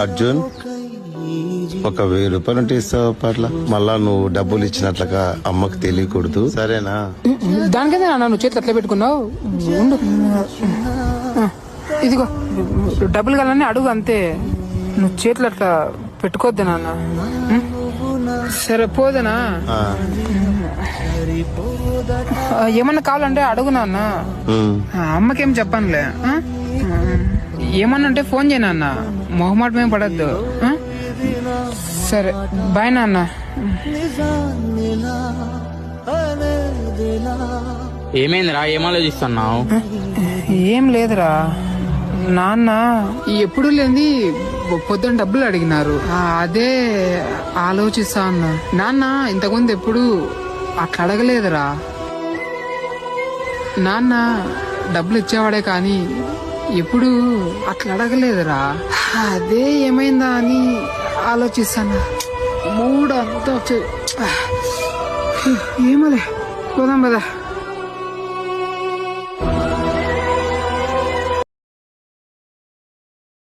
అర్జున్ ఒక వెయ్యి రూపాయలు ఉంటే ఇస్తావు పట్ల మళ్ళా నువ్వు డబ్బులు ఇచ్చినట్లుగా అమ్మకి తెలియకూడదు. సరేనా? దానికైతే నాన్న? నువ్వు చేతులు అట్లా పెట్టుకున్నావు? ఉండు. ఇదిగో డబ్బులు కావాలని అడుగు అంతే. నువ్వు చేతులు అట్లా పెట్టుకోవద్దు నాన్న. ఉం? సరే పోదనా? ఏమన్నా కావాలంటే అడుగు నాన్న. ఉమ్. ఆ, అమ్మకేం చెప్పనులే. ఏమన్నా అంటే ఫోన్ చేయి నాన్న. మొహమాట మేము పడద్దు? సరే. బాయ్ నాన్న. ఏమైందిరా? ఏం ఆలోచిస్తున్నావు? ఏం లేదురా. నాన్న ఎప్పుడు లేని పొద్దున్న డబ్బులు అడిగినారు. అదే ఆలోచిస్తా ఉన్నా నాన్న ఇంతకుముందు ఎప్పుడు అట్లా అడగలేదురా. నాన్న డబ్బులు ఇచ్చేవాడే కానీ ఎప్పుడు అట్లా అడగలేదురా అదే ఏమైందా అని ఆలోచిస్తాను. మూడు అంతా వచ్చే పోదాం కదా